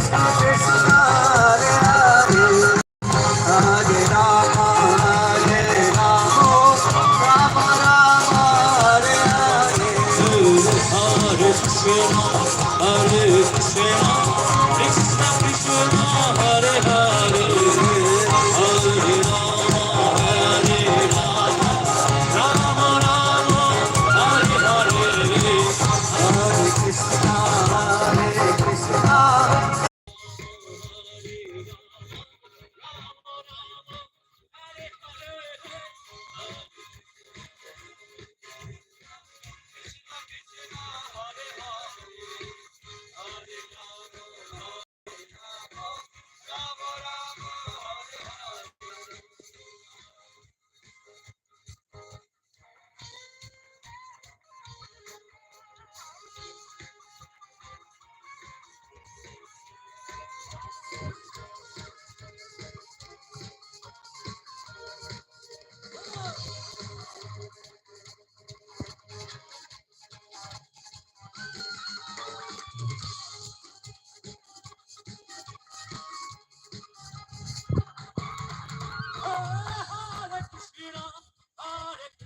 Christmas.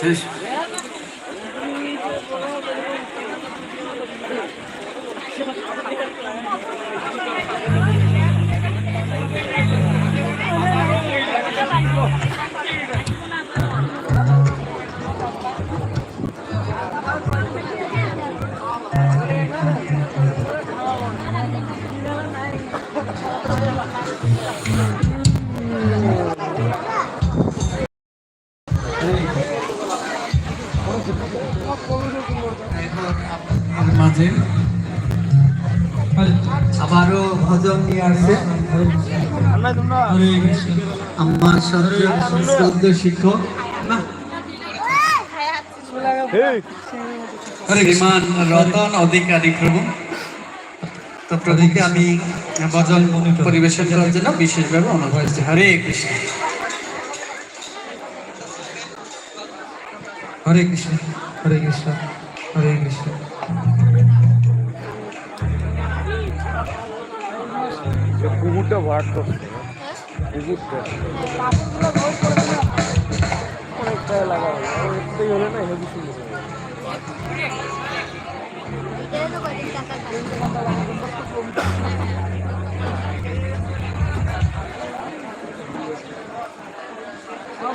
真是。মাঝে আবারও ভজন নিয়ে আসছে। আমার শ্রদ্ধ শিক্ষক। না শ্রীমান রতন অধিকারী প্রভু। তো প্রভুকে আমি ভজন পরিবেশন করার জন্য বিশেষভাবে অনুরোধ করছি। হরে কৃষ্ণ। হরে কৃষ্ণ হরে কৃষ্ণ হরে কৃষ্ণ। কুকুরটা ভাট করছে কুকুরটা অনেকটা লাগা হলে না হেভি সুন্দর হবে। সব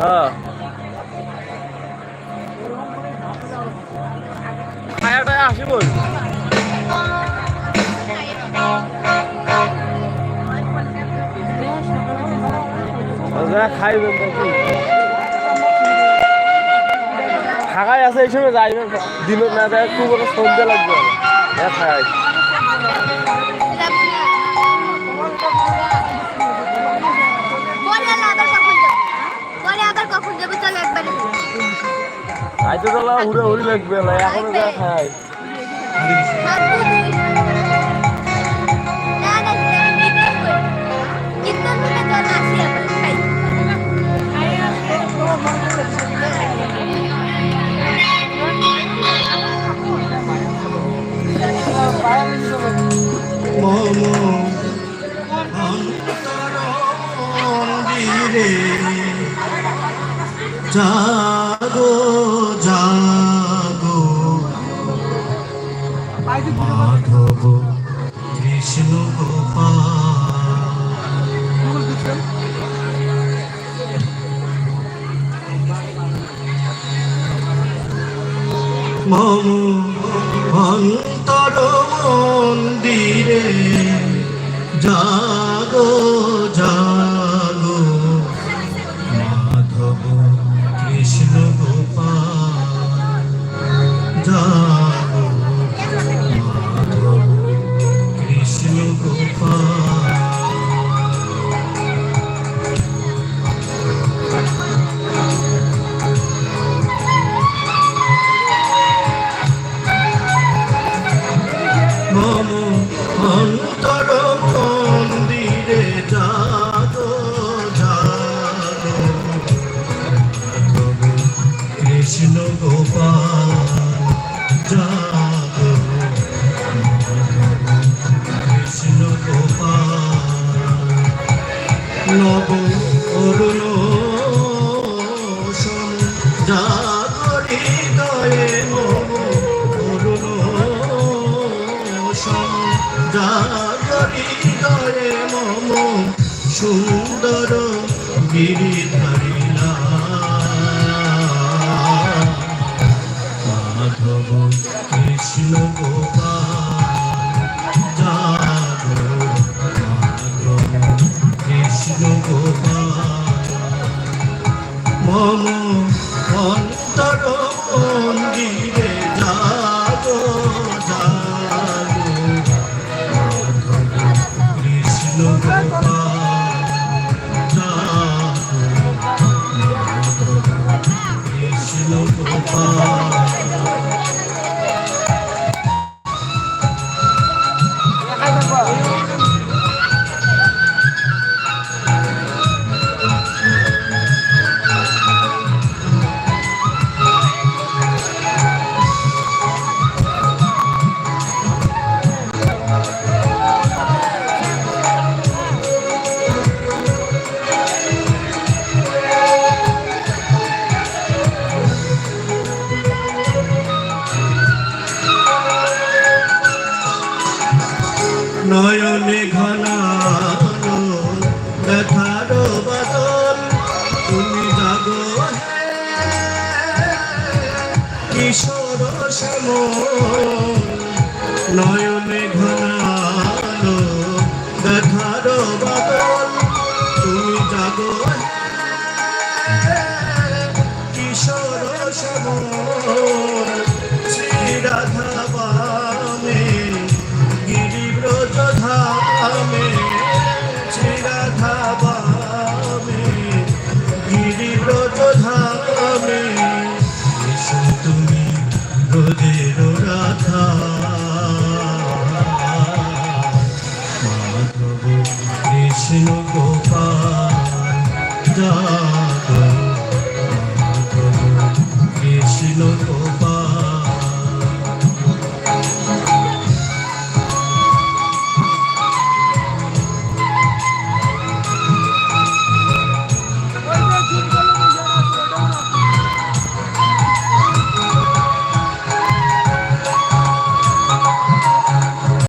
হ্যাঁ খায়াটায় আসি বল খাইবেন থাকাই আছে, এই সময় যাইবেন দিনত না দেয় খুব সন্ধ্যা লাগবে হ্যাঁ খাই আইতে তাহলে হুড়ে হুড়ি লাগবে না এখনও মাধব কৃষ্ণ মম অন্তর মন্দিরে জাগো মম মম সুন্দর গিরিধারিলা মাধব কৃষ্ণ গোপাল। কৃষ্ণ গোপাল। মম অন্তর মন্দিরে নয়নে ঘনালো দেখার বাদল। তুমি জাগো কিশোর শ্যাম শ্রী